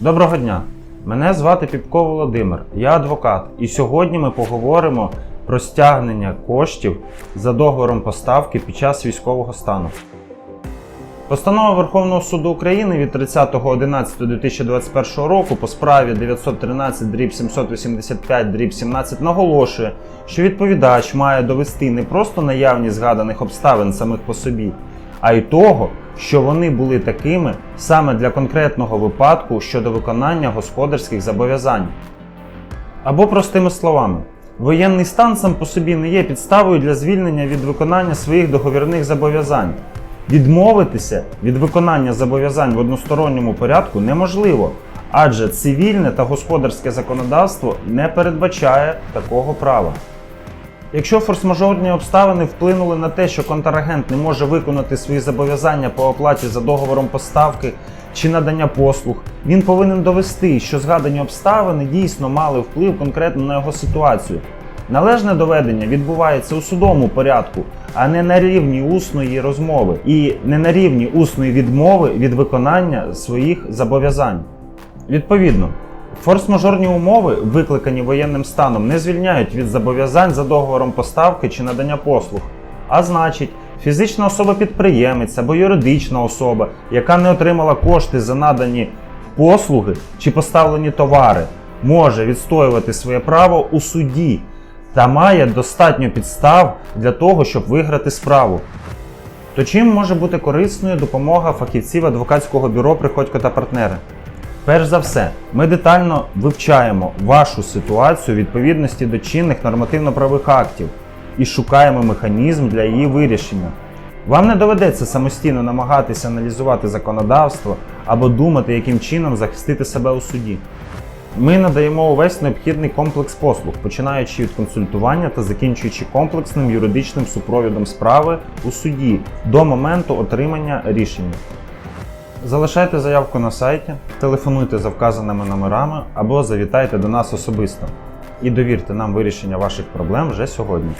Доброго дня! Мене звати Піпко Володимир, я адвокат, і сьогодні ми поговоримо про стягнення коштів за договором поставки під час військового стану. Постанова Верховного суду України від 30.11.2021 року по справі 913 дріб 785 дріб 17 наголошує, що відповідач має довести не просто наявність згаданих обставин самих по собі, а й того, що вони були такими саме для конкретного випадку щодо виконання господарських зобов'язань. Або простими словами, воєнний стан сам по собі не є підставою для звільнення від виконання своїх договірних зобов'язань. Відмовитися від виконання зобов'язань в односторонньому порядку неможливо, адже цивільне та господарське законодавство не передбачає такого права. Якщо форс-мажорні обставини вплинули на те, що контрагент не може виконати свої зобов'язання по оплаті за договором поставки чи надання послуг, він повинен довести, що згадані обставини дійсно мали вплив конкретно на його ситуацію. Належне доведення відбувається у судовому порядку, а не на рівні усної розмови і не на рівні усної відмови від виконання своїх зобов'язань. Відповідно, форс-мажорні умови, викликані воєнним станом, не звільняють від зобов'язань за договором поставки чи надання послуг. А значить, фізична особа-підприємець або юридична особа, яка не отримала кошти за надані послуги чи поставлені товари, може відстоювати своє право у суді та має достатньо підстав для того, щоб виграти справу. То чим може бути корисною допомога фахівців адвокатського бюро Приходько та партнери? Перш за все, ми детально вивчаємо вашу ситуацію відповідності до чинних нормативно-правових актів і шукаємо механізм для її вирішення. Вам не доведеться самостійно намагатися аналізувати законодавство або думати, яким чином захистити себе у суді. Ми надаємо увесь необхідний комплекс послуг, починаючи від консультування та закінчуючи комплексним юридичним супровідом справи у суді до моменту отримання рішення. Залишайте заявку на сайті, телефонуйте за вказаними номерами або завітайте до нас особисто. І довірте нам вирішення ваших проблем вже сьогодні.